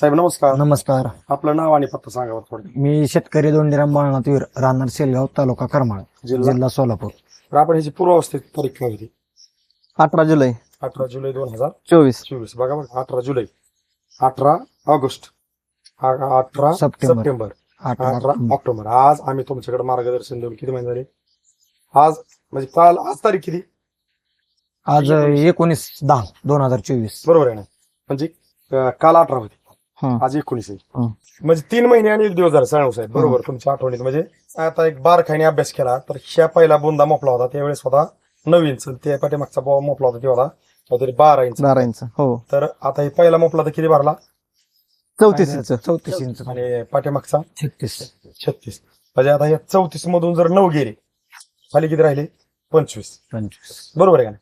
साहेब नमस्कार. नमस्कार. आपलं नाव आणि पत्ता सांगा बरं थोडं. मी शेतकरी दोंडीराम बाळनाथ वीर राहणार सेलगाव तालुका करमाळ जिल्हा? जिल्हा सोलापूर. तर आपण ह्याची पूर्वावस्थेत तारीख काय होती? अठरा जुलै. अठरा जुलै दोन हजार चोवीस. चोवीस. बघा बरं अठरा जुलै. अठरा ऑगस्ट. आ- अठरा सप्टेंबर. सप्टेंबर. अठरा अठरा ऑक्टोबर. आज आम्ही तुमच्याकडे मार्गदर्शन देऊन किती महिने झाले? आज म्हणजे काल आज तारीख किती? आज एकोणीस दहा दोन हजार चोवीस. बरोबर आहे ना? म्हणजे अं, काल अठरा होती. हं. आज एकोणीस आहे. म्हणजे तीन महिने आणि एक दिवस झाले साळव साहेब. बरोबर तुमच्या आठवणीत. म्हणजे आता एक बारखाने अभ्यास केला तर ह्या पहिला बोंदा मोपला होता. त्यावेळेस होता नऊ इंच त्या पाठीमागचा बॉ मोपला होता ते होता काहीतरी बारा इंच. बारा इंच हो. तर आता हे पहिला मोपला तर किती भरला? चौतीस इंच. चौतीस इंच. आणि पाठीमागचा? छत्तीस. छत्तीस. म्हणजे आता या चौतीस मधून जर नऊ गेले खाली किती राहिले? पंचवीस. पंचवीस. बरोबर आहे का नाही?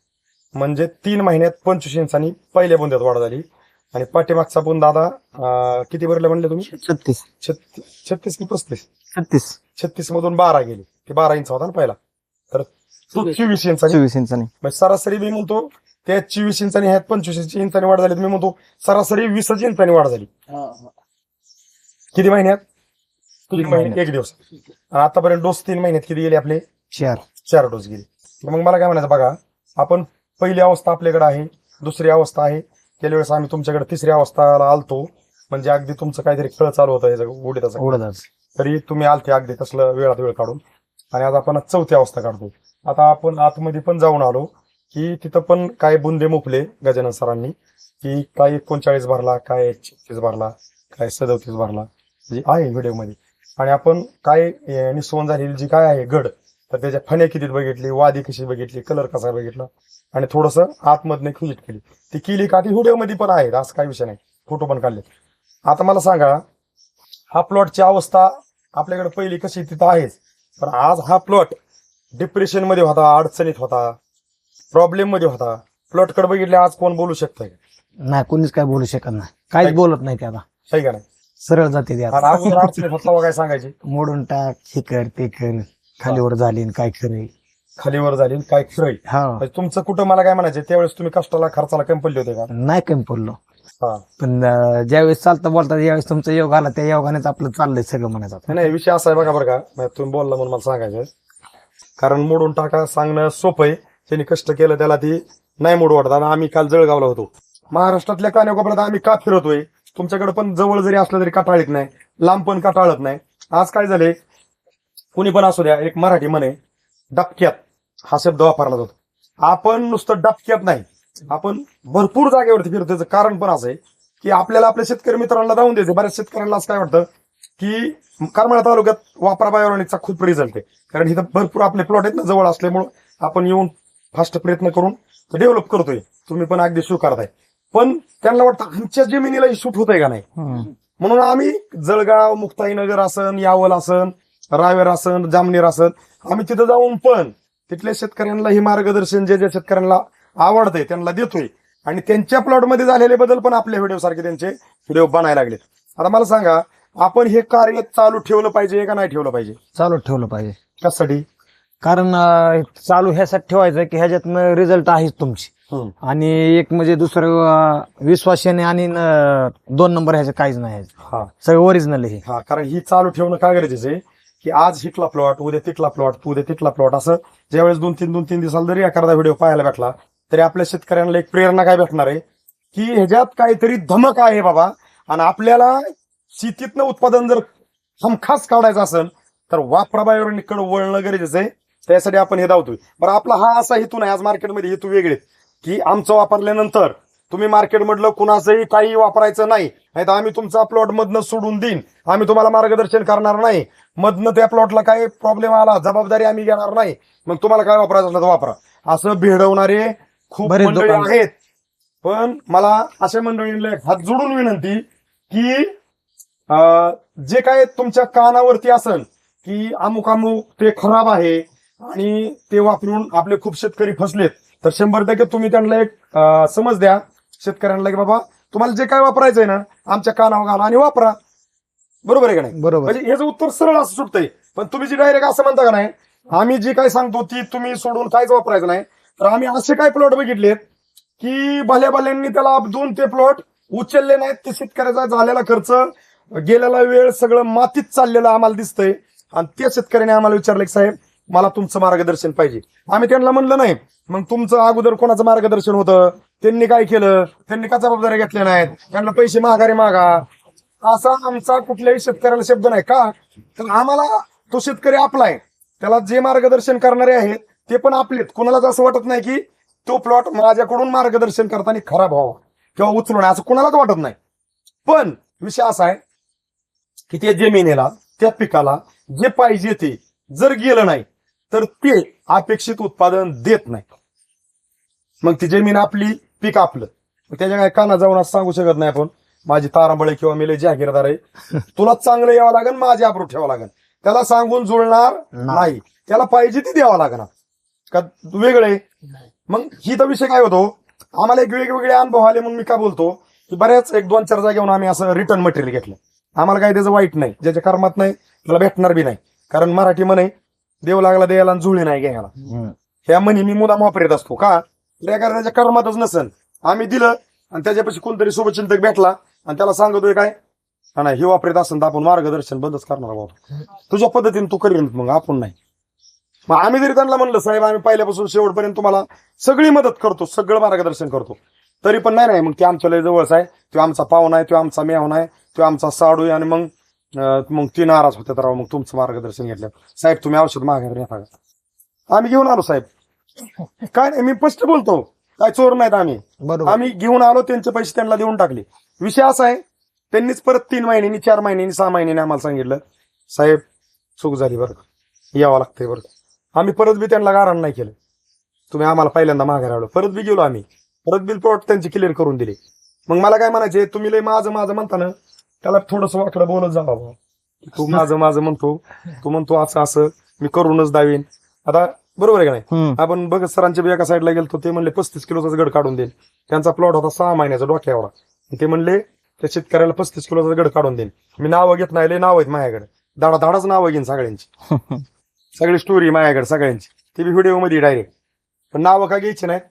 म्हणजे तीन महिन्यात पंचवीस इंचांनी पहिल्या बुंद्यात वाढ झाली. आणि पाठीमागचा आता अं, किती भरले म्हणले तुम्ही? छत्तीस. छत्तीस. छत्तीस की पस्तीस? छत्तीस. छत्तीस मधून बारा गेली. ते बारा इंच होता ना पहिला. तर तो चोवीस. इंचानी? चोवीस इंचानी. म्हणजे सरासरी मी म्हणतो त्या चोवीस इंचानी ह्यात पंचवीस इंचानी वाढ झाली. मी म्हणतो सरासरी वीसच इंचानी वाढ झाली. किती महिन्यात? तीन तीन महिने महिन्यात. एक दिवस. आणि आतापर्यंत डोस तीन महिन्यात किती गेले आपले? चार. चार डोस गेले. मग मला काय म्हणायचं बघा आपण पहिली अवस्था आपल्याकडे आहे दुसरी अवस्था आहे. गेल्या वेळेस आम्ही तुमच्याकडे तिसरी अवस्थाला आलतो. म्हणजे अगदी तुमचं काहीतरी खेळ चालू होतं उडदाच तरी तुम्ही आलते अगदी तसलं वेळात वेळ काढून. आणि आज आपण चौथी अवस्था काढतो. आता आपण आतमध्ये पण जाऊन आलो की तिथं पण काय बुंदे मुकले गजानन सरांनी. की काय एकोणचाळीस भरला काय छत्तीस भरला काय सदोतीस भरला. म्हणजे आहे व्हिडिओमध्ये. आणि आपण काय अं, निस्वण झालेली जी काय आहे गड तर त्याच्या फण्या किती बघितली वादी कशी बघितली कलर कसा बघितला आणि थोडंसं आतमधनं विजिट केली. ती केली का? ती व्हिडिओमध्ये पण आहे असं काही विषय नाही. फोटो पण काढले आता मला सांगा हा प्लॉटची अवस्था आपल्याकडे पहिली कशी तिथं आहेच. पण आज हा प्लॉट डिप्रेशनमध्ये होता अडचणीत होता प्रॉब्लेममध्ये होता. प्लॉटकडे बघितले आज कोण बोलू शकतंय? नाही कोणीच काय बोलू शकत नाही. काहीच बोलत नाही ते आता. आहे का नाही? सरळ जाते ते आता. अगोदर अडचणीत होता काय सांगायचे? मोडून टाक हे कर ते कर. खालीवर झाली काय खरंय खालीवर झाली काय खरंय हा. म्हणजे तुमचं कुठं मला काय म्हणायचे? त्यावेळेस तुम्ही कष्टाला खर्चाला कमी पडले होते का? नाही कमी पडलो. हा. पण अं, ज्यावेळेस चालतं बोलतात ज्यावेळेस तुमचा योग आला त्या योगानेच आपलं चाललंय सगळं म्हणायचं आता. नाही, नाही विषय असा आहे बघा बरं का. म्हणजे तुम्ही बोलला म्हणून मला सांगायचं कारण मोडून टाका सांगणं सोपं आहे. ज्यांनी कष्ट केलं त्याला ती नाही मोड वाटत. आणि आम्ही काल जळगावला होतो. महाराष्ट्रातल्या कान्याकोपऱ्यात आम्ही का फिरतोय? तुमच्याकडे पण जवळ जरी असलं तरी काटाळीत नाही. लांब पण काटाळत नाही. आज काय झाले कुणी पण असू द्या एक मराठी म्हणे डबक्यात. हा शब्द वापरला जातो. आपण नुसतं डबक्यात नाही. आपण भरपूर जागेवरती फिरतो. त्याचं कारण पण असं आहे की आपल्याला आपल्या शेतकरी मित्रांना जाऊन द्यायचे. बऱ्याच शेतकऱ्यांना असं काय वाटतं की करमाळा तालुक्यात वापरा बायोरॉनिकचा खूप रिझल्ट आहे. कारण इथं भरपूर आपले प्लॉट आहेत ना जवळ असल्यामुळं आपण येऊन फास्ट प्रयत्न करून डेव्हलप करतोय. तुम्ही पण अगदी स्वीकारताय. पण त्यांना वाटतं आमच्या जमिनीला शूट होत आहे का नाही. म्हणून आम्ही जळगाव मुक्ताईनगर असन यावल असन रावेर असन जामनेर असन आम्ही तिथं जाऊन पण तिथल्या शेतकऱ्यांना हे मार्गदर्शन जे जे शेतकऱ्यांना आवडतंय त्यांना देतोय. आणि त्यांच्या प्लॉटमध्ये झालेले बदल पण आपल्या व्हिडिओ सारखे त्यांचे व्हिडिओ बनायला लागले आता मला सांगा आपण हे कार्य चालू ठेवलं पाहिजे का नाही ठेवलं पाहिजे? चालू ठेवलं पाहिजे. कशासाठी? कारण अं, चालू ह्यासाठी ठेवायचं की ह्याच्यातनं रिझल्ट आहेच तुमची. हम्म. आणि एक म्हणजे दुसरं अं, विश्वासाने आणि न- दोन नंबर ह्याचं काहीच नाही ह्याचं. हा. सगळं ओरिजिनल हे. हा कारण ही चालू ठेवणं का गरजेचं आहे? की आज हिटला प्लॉट उद्या तिथला प्लॉट उद्या तिथला प्लॉट असं ज्यावेळेस दोन तीन दोन तीन दिवसाला जरी एखादा व्हिडिओ पाहायला भेटला तरी आपल्या शेतकऱ्यांना एक प्रेरणा काय भेटणार आहे? की ह्याच्यात काहीतरी धमक आहे बाबा. आणि आपल्याला शेतीतनं उत्पादन जर हमखास काढायचं असेल तर वापराबाहेर वळणं गरजेचं आहे. त्यासाठी आपण हे धावतोय. बरं आपला हा असा हेतू नाही. आज मार्केटमध्ये हेतू वेगळे की आमचं वापरल्यानंतर तुम्ही मार्केटमधलं कुणाचंही काही वापरायचं नाही नाही तर आम्ही तुमचा प्लॉट मधनं सोडून देईन. आम्ही तुम्हाला मार्गदर्शन करणार नाही. मधनं त्या प्लॉटला काही प्रॉब्लेम आला जबाबदारी आम्ही घेणार नाही. मग तुम्हाला काय वापरायचं असलं तर वापरा. असं भेडवणारे खूप मंडळी आहेत. पण मला अशा मंडळींना हात जोडून विनंती की जे काय तुमच्या कानावरती असल की अमुक अमुक ते खराब आहे आणि ते वापरून आपले खूप शेतकरी फसलेत तर शंभर टक्के तुम्ही त्यांना एक समज द्या. शेतकऱ्यांना की बाबा तुम्हाला जे काय वापरायचंय ना आमच्या कानावर घाला आणि वापरा. बरोबर आहे का नाही? बरोबर. म्हणजे ह्याचं उत्तर सरळ असं सुटतंय पण तुम्ही जी डायरेक्ट असं म्हणता का नाही आम्ही जे काय सांगतो ती तुम्ही सोडून काहीच वापरायचं नाही. तर आम्ही असे काय प्लॉट बघितलेत की भल्या भल्यांनी त्याला दोन ते प्लॉट उचलले नाहीत ते शेतकऱ्याचा झालेला खर्च गेलेला वेळ सगळं मातीत चाललेलं आम्हाला दिसतंय. आणि त्या शेतकऱ्याने आम्हाला विचारलं की साहेब मला तुमचं मार्गदर्शन पाहिजे. आम्ही त्यांना म्हणलं नाही. मग तुमचं अगोदर कोणाचं मार्गदर्शन होतं? त्यांनी काय केलं? त्यांनी का जबाबदाऱ्या घेतल्या नाहीत? त्यांना पैसे माघारी मागा. असा आमचा कुठल्याही शेतकऱ्याला शब्द नाही. का? तर आम्हाला तो शेतकरी आपला आहे. त्याला जे मार्गदर्शन करणारे आहेत ते पण आपलेत कोणालाच असं वाटत नाही की तो प्लॉट माझ्याकडून मार्गदर्शन करताना खराब व्हावा किंवा उचलू नये. असं कोणालाच वाटत नाही. पण विषय असा आहे की त्या जमिनीला त्या पिकाला जे पाहिजे ते जर गेलं नाही तर ते अपेक्षित उत्पादन देत नाही. मग ती जमीन आपली पीक आपलं. त्याच्या काय काना जाऊन असं सांगू शकत नाही आपण. माझी तारांबळे किंवा मी लय जागीरदार आहे. तुला चांगलं यावं लागेल माझी अप्रूप ठेवावं लागेल त्याला सांगून जुळणार नाही. त्याला पाहिजे ती द्यावं लागणार. का वेगळे? मग ही तर विषय काय होतो? आम्हाला एक वेगवेगळे अनुभव आले म्हणून मी काय बोलतो? की बऱ्याच एक दोन चार जागेहून आम्ही असं रिटर्न मटेरियल घेतलं. आम्हाला काही त्याचं वाईट नाही. ज्याच्या कर्मात नाही त्याला भेटणार बी नाही. कारण मराठी म्हणे देव लागला द्यायला आणि जुळली नाही घ्यायला. ह्या म्हणी मी मुदाम वापरत असतो. का? त्या त्याच्या कर्मातच नसन. आम्ही दिलं आणि त्याच्यापाशी कोणतरी शुभचिंतक भेटला आणि त्याला सांगतोय काय? हा नाही हे वापरत असेल तर आपण मार्गदर्शन बंदच करणार बाबा तुझ्या पद्धतीने तू करीन मग आपण नाही. मग आम्ही जरी त्यांना म्हणलं साहेब आम्ही पहिल्यापासून शेवटपर्यंत तुम्हाला सगळी मदत करतो सगळं मार्गदर्शन करतो. तरी पण नाही नाही मग ते आमच्या लय जवळच आहे. तो आमचा पाहुणा आहे तो आमचा मेहून आहे तो आमचा साडू आहे आणि मग मग ती नाराज होते तर मग तुमचं मार्गदर्शन घेतलं. साहेब तुम्ही औषध माघारी नेता का आम्ही घेऊन आलो साहेब. काय नाही मी स्पष्ट बोलतो. काय चोर नाहीत आम्ही. आम्ही घेऊन आलो त्यांचे पैसे त्यांना देऊन टाकले. विषय असा आहे त्यांनीच परत तीन महिन्यांनी चार महिन्यांनी सहा महिन्यांनी आम्हाला सांगितलं साहेब चूक झाली बरं का? यावं लागतंय बरं का? आम्ही परत बी त्यांना गारण नाही केलं. तुम्ही आम्हाला पहिल्यांदा माघारी आलो. परत बी गेलो आम्ही. परत बिल प्लॉट त्यांचे क्लिअर करून दिले. मग मला काय म्हणायचे तुम्ही लय माझं माझं म्हणताना त्याला थोडस वाकडं बोलत जा बाबा तू माझं माझं म्हणतो. तू म्हणतो असं असं. मी करूनच दावीन. आता बरोबर आहे का नाही? हम्म. आपण बघ सरांच्या बी एका साईडला गेलतो. ते म्हणले पस्तीस किलोचा गड काढून देईल त्यांचा प्लॉट होता सहा महिन्याचा डोक्यावर. ते म्हणले त्या शेतकऱ्याला पस्तीस किलोचा गड काढून देईल मी नावं घेत नाही लय नाव आहेत माझ्याकडे. दाडा धाडाच नावं घेईन सगळ्यांची. सगळी स्टोरी माझ्याकडे सगळ्यांची. ती बी व्हिडिओमध्ये डायरेक्ट पण नावं का घ्यायची नाहीत?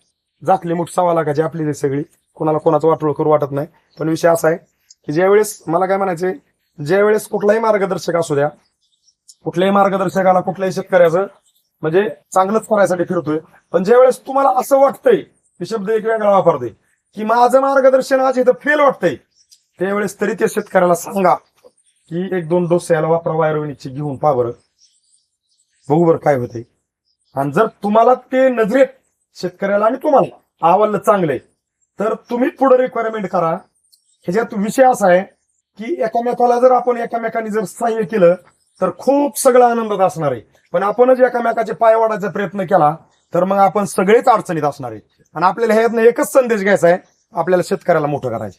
जातली मुठ सव्वा लाखाची आपली ते सगळी. कोणाला कोणाचं वाटोळ करू वाटत नाही. पण विषय असा आहे की ज्यावेळेस मला काय म्हणायचे ज्यावेळेस कुठलाही मार्गदर्शक असू द्या कुठल्याही मार्गदर्शकाला कुठल्याही शेतकऱ्याचं म्हणजे चांगलंच करायसाठी फिरतोय पण ज्यावेळेस तुम्हाला असं वाटतंय की शब्द एक वेगळा वापरते की माझं मार्गदर्शन आज इथं फेल वाटतंय त्यावेळेस तरी त्या शेतकऱ्याला सांगा की एक दोन डोस याला वापरा वायरवणीची घेऊन पा बरं. बघू बरं काय होतंय. आणि जर तुम्हाला ते नजरेत शेतकऱ्याला आणि तुम्हाला आवडलं चांगलंय तर तुम्ही पुढे रिक्वायरमेंट करा. ह्याच्यात विषय असा आहे की एकामेकाला जर आपण एकामेकाने जर सहाय्य केलं तर खूप सगळं आनंदात असणार आहे. पण आपणच एकामेकाचे पाय वाढायचा प्रयत्न केला तर मग आपण सगळेच अडचणीत असणार आहे. आणि आपल्याला ह्यातनं एकच संदेश घ्यायचा आहे आपल्याला शेतकऱ्याला मोठं करायचं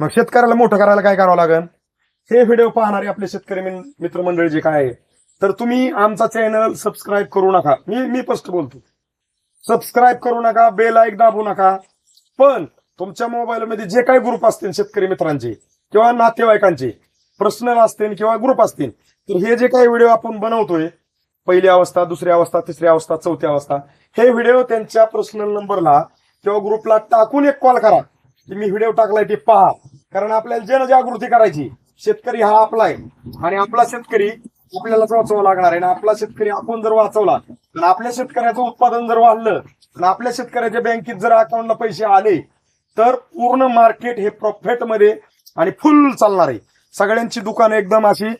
मग शेतकऱ्याला मोठं करायला काय करावं लागेल? हे व्हिडिओ पाहणारे आपले शेतकरी मित्रमंडळी जे काय आहे तर तुम्ही आमचा चॅनल सबस्क्राईब करू नका. मी मी स्पष्ट बोलतो. सबस्क्राईब करू नका बेल ऐक दाबू नका. पण तुमच्या मोबाईलमध्ये जे काही ग्रुप असतील शेतकरी मित्रांचे किंवा नातेवाईकांचे पर्सनल असतील किंवा ग्रुप असतील तर हे जे काही व्हिडिओ आपण बनवतोय पहिली अवस्था दुसरी अवस्था तिसरी अवस्था चौथी अवस्था हे व्हिडिओ त्यांच्या पर्सनल नंबरला किंवा ग्रुपला टाकून एक कॉल करा. की मी व्हिडिओ टाकलाय ते पहा. कारण आपल्याला जनजागृती करायची. शेतकरी हा आपला आहे. आणि आपला शेतकरी आपल्यालाच वाचवा लागणार आहे. आणि आपला शेतकरी आपण जर वाचवला तर आपल्या शेतकऱ्याचं उत्पादन जर वाढलं आणि आपल्या शेतकऱ्याच्या बँकेत जर अकाउंटला पैसे आले तर पूर्ण मार्केट हे प्रॉफिटमध्ये आणि फुल चालणार आहे. सगळ्यांची दुकानं एकदम अशी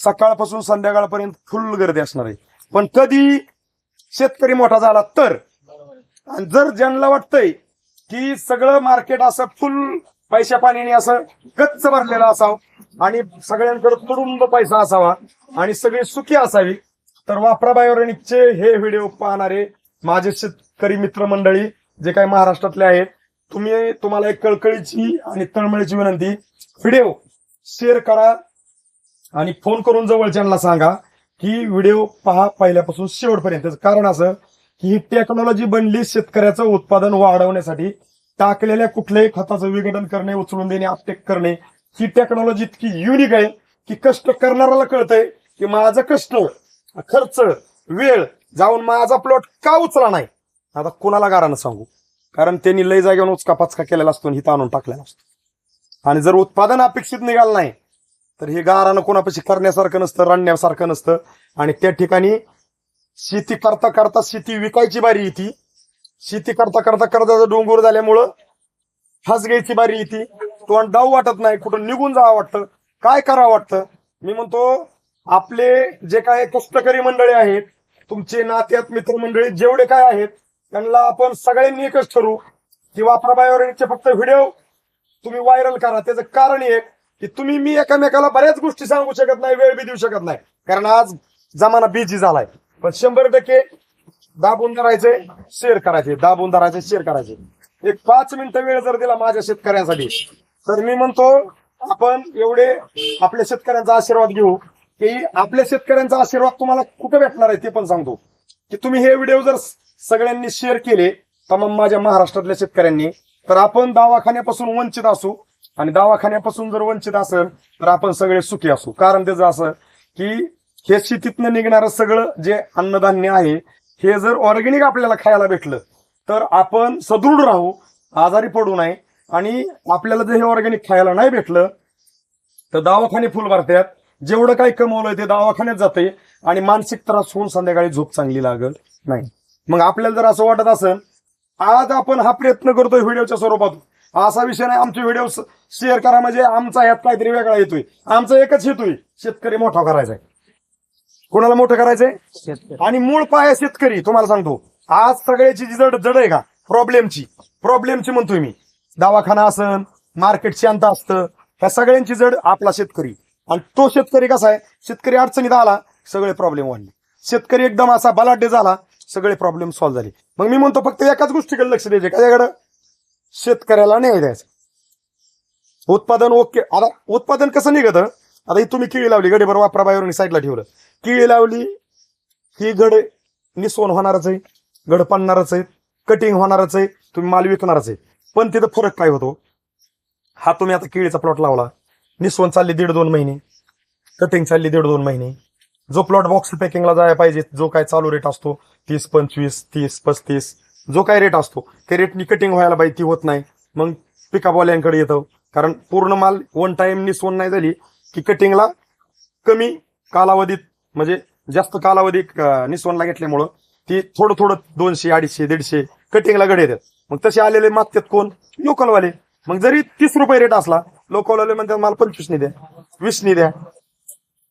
सकाळपासून संध्याकाळपर्यंत फुल गर्दी असणार आहे. पण कधी शेतकरी मोठा झाला तर आणि जर ज्यांना वाटतंय की सगळं मार्केट असं फुल पैशा पाण्याने असं गच्च भरलेलं असावं आणि सगळ्यांकडे तुडुंब पैसा असावा आणि सगळी सुखी असावी तर वापरा बायोरेनिकचे हे व्हिडिओ पाहणारे माझे शेतकरी मित्रमंडळी जे काही महाराष्ट्रातले आहेत तुम्ही तुम्हाला एक कळकळीची आणि तळमळीची विनंती. व्हिडिओ शेअर करा आणि फोन करून जवळच्यांना सांगा की व्हिडिओ पहा पहिल्यापासून शेवटपर्यंत. कारण असं की ही टेक्नॉलॉजी बनली शेतकऱ्याचं उत्पादन वाढवण्यासाठी. टाकलेल्या कुठल्याही खताचं विघटन करणे उचलून देणे अपटेक करणे ही टेक्नॉलॉजी इतकी युनिक आहे की कष्ट करणाऱ्याला कळतंय की माझं कष्ट खर्च वेळ जाऊन माझा प्लॉट का उचला नाही? आता कुणाला गारानं सांगू? कारण त्यांनी लय जागेवर उचका पाचका केलेला असतो आणि इथं आणून टाकलेला असतो. आणि जर उत्पादन अपेक्षित निघालं नाही तर हे गारानं कोणापाशी करण्यासारखं नसतं रणण्यासारखं नसतं. आणि त्या ठिकाणी शेती करता करता शेती विकायची बारी येते. शेती करता करता कर्जाचा डोंगर झाल्यामुळं फास घ्यायची बारी येते. तो डाव वाटत नाही कुठं निघून जावं वाटतं काय करावं वाटतं. मी म्हणतो आपले जे काय कष्टकरी मंडळी आहेत तुमचे नात्यात मित्रमंडळी जेवढे काय आहेत त्यांना आपण सगळ्यांनी एकच ठरवू की वापराबाईवरचे फक्त व्हिडिओ तुम्ही व्हायरल करा. त्याचं कारण एक की तुम्ही मी एकामेकाला बऱ्याच गोष्टी सांगू शकत नाही वेळ बी देऊ शकत नाही. कारण आज जमाना बिझी झालाय. पण शंभर टक्के दाबून धरायचे शेअर करायचे. दाबून धरायचे शेअर करायचे. एक पाच मिनिटं वेळ जर दिला माझ्या शेतकऱ्यांसाठी तर मी म्हणतो आपण एवढे आपल्या शेतकऱ्यांचा आशीर्वाद घेऊ की आपल्या शेतकऱ्यांचा आशीर्वाद तुम्हाला कुठे भेटणार आहे ते पण सांगतो. की तुम्ही हे व्हिडिओ जर सगळ्यांनी शेअर केले तमाम माझ्या महाराष्ट्रातल्या शेतकऱ्यांनी तर आपण दवाखान्यापासून वंचित असू आणि दवाखान्यापासून जर वंचित असेल तर आपण सगळे सुखी असू. कारण त्याचं असं की हे शेतीतनं निघणारं सगळं जे अन्नधान्य आहे हे जर ऑर्गॅनिक आपल्याला खायला भेटलं तर आपण सदृढ राहू आजारी पडू नये आणि आपल्याला जर हे ऑर्गॅनिक खायला नाही भेटलं तर दवाखाने फुल भरतात जेवढं काही कमवलंय ते दवाखान्यात जाते आणि मानसिक त्रास होऊन संध्याकाळी झोप चांगली लागल. नाही. मग आपल्याला जर असं वाटत असेल आज आपण हा प्रयत्न करतोय व्हिडिओच्या स्वरूपात असा विषय नाही आमचे व्हिडिओ शेअर करा म्हणजे आमचा ह्यात काहीतरी वेगळा येतोय. आमचा एकच हेतू शेतकरी मोठा करायचा आहे कोणाला मोठं करायचंय? आणि मूळ पाया शेतकरी तुम्हाला सांगतो. आज सगळ्याची जी जड जड आहे का प्रॉब्लेमची प्रॉब्लेमची म्हणतोय मी. दवाखाना असन मार्केट शांत असतं ह्या सगळ्यांची जड आपला शेतकरी. आणि तो शेतकरी कसा आहे? शेतकरी अडचणीत आला सगळे प्रॉब्लेम वाढले. शेतकरी एकदम असा बलाढ्य झाला सगळे प्रॉब्लेम सॉल्व्ह झाले. मग मी म्हणतो फक्त एकाच गोष्टीकडे लक्ष द्यायचे त्याच्याकडं शेतकऱ्याला न्याय द्यायचा. उत्पादन ओके आता उत्पादन कसं निघतं? आता ही तुम्ही केळी लावली गडेभर वापरा बाहेरून साईडला ठेवलं. केळी लावली ही गड निसवण होणारच आहे गड पडणारच आहे कटिंग होणारच आहे तुम्ही माल विकणारच आहे. पण तिथं फरक काय होतो? हा तुम्ही आता केळीचा प्लॉट लावला. निसवण चालली दीड दोन महिने कटिंग चालली दीड दोन महिने. जो प्लॉट बॉक्स पॅकिंगला जायला पाहिजे जो काय चालू रेट असतो तीस पंचवीस तीस पस्तीस जो काय रेट असतो ते रेटनी कटिंग व्हायला पाहिजे ती होत नाही. मग पिकापवाल्यांकडे येतं. कारण पूर्ण माल वन टाइम निसवण नाही झाली की कटिंगला कमी कालावधीत म्हणजे जास्त कालावधी निसवणला घेतल्यामुळं ती थोडं थोडं दोनशे अडीचशे दीडशे कटिंगला गड येतात. मग तसे आलेले मागतात कोण? लोकलवाले मग जरी तीस रुपये रेट असला लोकलवाले म्हणतात मला पंचवीसनी द्या वीसनी द्या.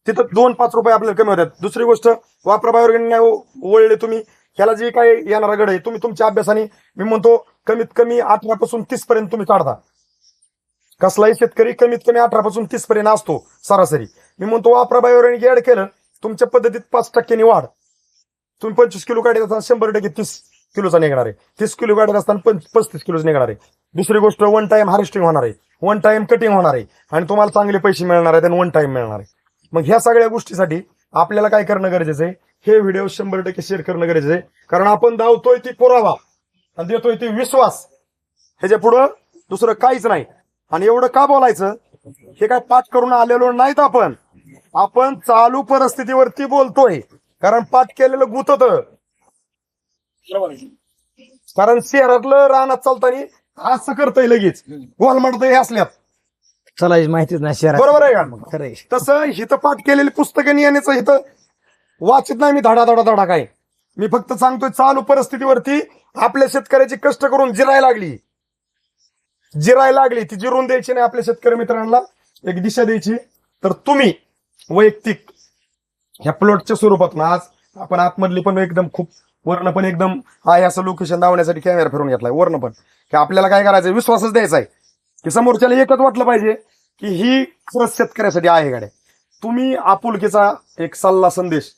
तिथं दोन पाच रुपये आपल्याला कमी होतात. दुसरी गोष्ट वापराबाहेर नाही हो, ओळले तुम्ही. ह्याला जे काय येणारा गड आहे तुम्ही तुमच्या अभ्यासाने मी म्हणतो कमीत कमी अठरापासून तीस पर्यंत तुम्ही काढता. कसलाही शेतकरी कमीत कमी अठरा पासून तीस पर्यंत असतो सरासरी. मी म्हणतो वापराबाहेर ऍड केलं तुमच्या पद्धतीत पाच टक्क्यांनी वाढ. तुम्ही पंचवीस किलो काढत असताना शंभर टक्के तीस किलोचा निघणार आहे. तीस किलो काढत असताना पंच पस्तीस किलोचा निघणार आहे. दुसरी गोष्ट वन टाइम हार्वेस्टिंग होणार आहे. वन टाइम कटिंग होणार आहे. आणि तुम्हाला चांगले पैसे मिळणार आहेत आणि वन टाइम मिळणार आहे. मग ह्या सगळ्या गोष्टीसाठी आपल्याला काय करणं गरजेचं आहे? हे व्हिडिओ शंभर टक्के शेअर करणं गरजेचं आहे. कारण आपण धावतोय ती पुरावा आणि देतोय ती विश्वास. ह्याच्या पुढं दुसरं काहीच नाही. आणि एवढं का बोलायचं? हे काय पाठ करून आलेलो नाहीत आपण. आपण चालू परिस्थितीवरती बोलतोय. कारण पाठ केलेलं गुतत. कारण शहरातलं रानात चालताना असं करतय लगेच. गोल हे असल्यात. चलायची माहितीच नाही शहरात. बरोबर आहे का? खरंय तसं हिथं पाठ केलेली पुस्तकं येण्याचं हिथं वाचित नाही मी धडा धडा धडा काय. मी फक्त सांगतोय चालू परिस्थितीवरती आपल्या शेतकऱ्याची कष्ट करून जिरायला लागली. जिरायला लागली. ती जिरून द्यायची नाही आपल्या शेतकरी मित्रांना. एक दिशा द्यायची. तर तुम्ही वैयक्तिक ह्या प्लॉटच्या स्वरूपातून आज आपण आतमधली पण एकदम खूप वर्ण पण एकदम आहे असं लोकेशन दावण्यासाठी कॅमेरा फिरून घेतलाय. वर्ण पण. की आपल्याला काय करायचं विश्वासच द्यायचा आहे की समोरच्याला एकच वाटलं पाहिजे की ही खरंच शेतकऱ्यासाठी आहे गाड्या तुम्ही आपुलकीचा एक सल्ला संदेश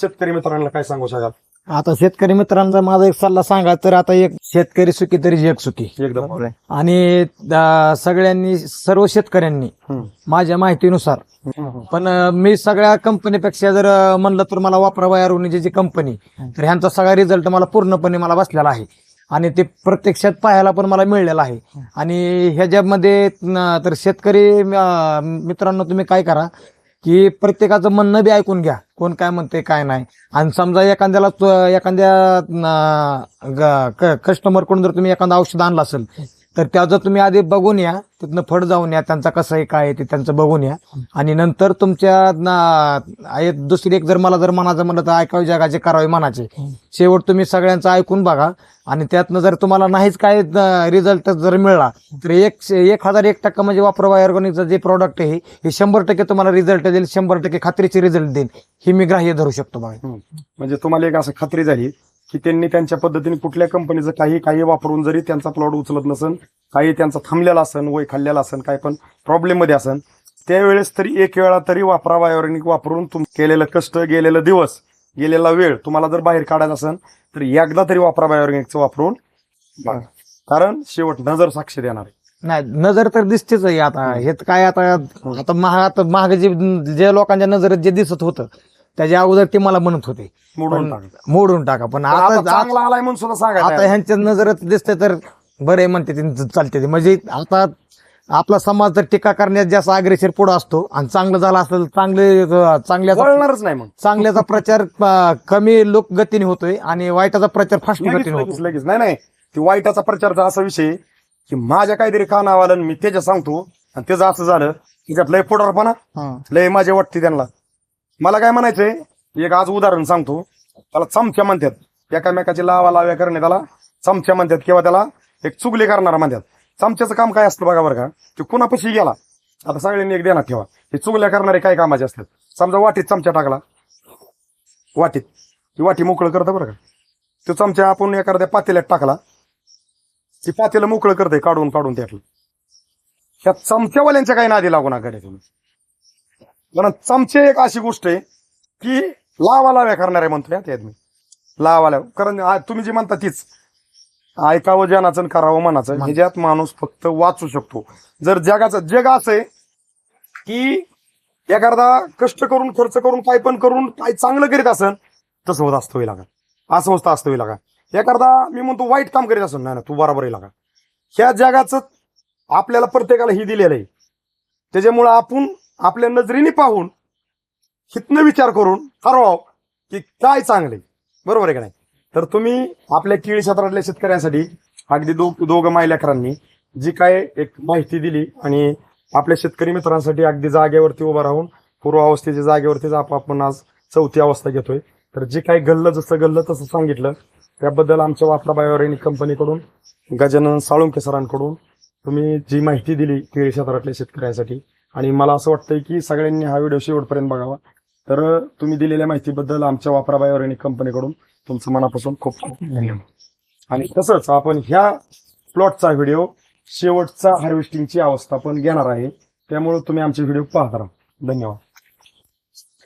शेतकरी मित्रांना काय सांगू शकाल? आता शेतकरी मित्रांचा माझा एक सल्ला सांगा तर आता एक शेतकरी सुखी तरी जग सुखी. एकदम. बरोबर आहे. आणि अं, सगळ्यांनी सर्व शेतकऱ्यांनी हम्म. माझ्या माहितीनुसार. पण अं, मी सगळ्या कंपनीपेक्षा जर अं, म्हणलं तर मला वापरावा अरुणीची जी कंपनी तर ह्यांचा सगळा रिझल्ट मला पूर्णपणे मला बसलेला आहे. आणि ते प्रत्यक्षात पाहायला पण मला मिळलेलं आहे. आणि ह्याच्यामध्ये तर शेतकरी मित्रांनो तुम्ही काय करा की प्रत्येकाचं म्हणणं बी ऐकून घ्या. कोण काय म्हणते काय नाही. आणि समजा एखाद्याला एखाद्या कस्टमरकडून जर तुम्ही एखादं औषध आणलं असेल तर त्याचं तुम्ही आधी बघून या तिथनं फड जाऊन या त्यांचा कसं आहे काय आहे ते त्यांचं बघून या. आणि नंतर तुमच्या ना- आहे दुसरी एक जर मला जर मनाचं म्हणलं तर ऐकावे जगाचे करावे मनाचे. शेवट तुम्ही सगळ्यांचं ऐकून बघा. आणि त्यातनं जर तुम्हाला नाहीच काय रिझल्ट जर मिळाला तर एक एक हजार एक टक्का म्हणजे वापरवा ऑर्गॅनिकचं जे प्रॉडक्ट आहे हे शंभर टक्के तुम्हाला रिझल्ट देईल शंभर टक्के खात्रीचे रिझल्ट देईल. हे मी ग्राह्य धरू शकतो बघा. म्हणजे तुम्हाला एक असं खात्री झाली की त्यांनी त्यांच्या पद्धतीने कुठल्या कंपनीचं काही काही वापरून जरी त्यांचा प्लॉट उचलत नसन काही त्यांचा थांबलेला असन वय खाल्लेला असन काही पण प्रॉब्लेममध्ये असन त्यावेळेस तरी एक वेळा तरी वापरा बायोरेनिक वापरून तुम केलेलं कष्ट गेलेलं दिवस गेलेला वेळ तुम्हाला जर बाहेर काढायचा असन तर एकदा तरी वापरा बायोरेनिकचं वापरून कारण शेवट नजर साक्ष देणार आहे. नाही नजर तर दिसतेच आहे आता. हे काय आता आता महाग आता महाग जे जे लोकांच्या नजरेत जे दिसत होतं त्याच्या अगोदर ते मला म्हणत होते. मोडून पण टाका. मोडून टाका. पण पण आता आता चांगला आलाय म्हणून सुद्धा आता सांगायचं ह्यांच्या नजरेत दिसतंय तर बरे म्हणते ते चालते ते. म्हणजे आता आपला समाज तर टीका करण्यात जास्त अग्रेसर पुढे असतो आणि चांगलं झालं असेल चांगले चांगल्याचा वळणारच नाही मग. चांगल्याचा प्रचार अं, कमी लोक गतीने होतोय आणि वाईटाचा प्रचार फास्ट लगेच गतीने लगेच होतो. लगेच. नाही नाही. ती वाईटाचा प्रचारचा असा विषय की माझ्या काहीतरी कानावाला मी त्याच्या सांगतो आणि त्याचं असं झालं त्याच्यात लय फोडारपणा लय माझे वाटते त्यांना. मला काय म्हणायचंय? एक आज उदाहरण सांगतो. त्याला चमच्या म्हणतात. एकामेकाची लावा लाव्या करणे त्याला चमच्या म्हणतात किंवा त्याला एक चुगली करणारा म्हणतात. चमच्याचं काम काय असतं बघा बरं का? ते कुणापाशी गेला? आता सगळ्यांनी एक देणार ठेवा. हे चुगल्या करणारे काय कामाचे असतात? समजा वाटीत चमचा टाकला. वाटीत. ती वाटी मोकळं करतं बरं का? तो चमचा आपण एखाद्या पातेल्यात टाकला. ती पातेलं मोकळं करते काढून काढून त्यातलं. ह्या चमच्यावाल्यांच्या काही नादी लागू नका तुम्ही. कारण चमचे एक अशी गोष्ट आहे की लावा लाव्या करणारे म्हणतोय हा त्यात मी लावा लाव. कारण तुम्ही जे म्हणता तीच. ऐकावं जनाचं करावं मनाचं. ह्याच्यात माणूस फक्त वाचू शकतो. जर जगाचं जग असं आहे की एखादा कष्ट करून खर्च करून काय पण करून काय चांगलं करीत असन तसं होत असतं लागा असं होत असतं लागा एखादा मी म्हणतो वाईट काम करीत असेल नाही ना तू बरोबर आहे लागा ह्या जगाचं आपल्याला प्रत्येकाला ही दिलेलं आहे. त्याच्यामुळं आपण आपल्या नजरेने पाहून हितनं विचार करून ठरवावं की काय चांगले बरोबर आहे का नाही? तर तुम्ही आपल्या केळी क्षेत्रातल्या शेतकऱ्यांसाठी अगदी दो दोघं मायलेकरांनी जी काय एक माहिती दिली आणि आपल्या शेतकरी मित्रांसाठी अगदी जागेवरती उभं राहून पूर्वावस्थेच्या जागेवरतीच आपण आज चौथी अवस्था घेतोय. तर जे काही गल्लं जसं गल्लं तसं सांगितलं. त्याबद्दल आमच्या वापरा बायोरेनिक कंपनीकडून गजानन साळुंके सरांकडून तुम्ही जी माहिती दिली केळी क्षेत्रातल्या शेतकऱ्यांसाठी आणि मला असं वाटतंय की सगळ्यांनी हा व्हिडिओ शेवटपर्यंत बघावा. तर तुम्ही दिलेल्या माहितीबद्दल आमच्या वापरा आणि कंपनीकडून तुमचं मनापासून खूप खूप धन्यवाद. आणि तसंच आपण ह्या प्लॉटचा व्हिडिओ शेवटचा हार्वेस्टिंगची अवस्था पण घेणार आहे. त्यामुळे तुम्ही आमचे व्हिडिओ पाहत राहा. धन्यवाद.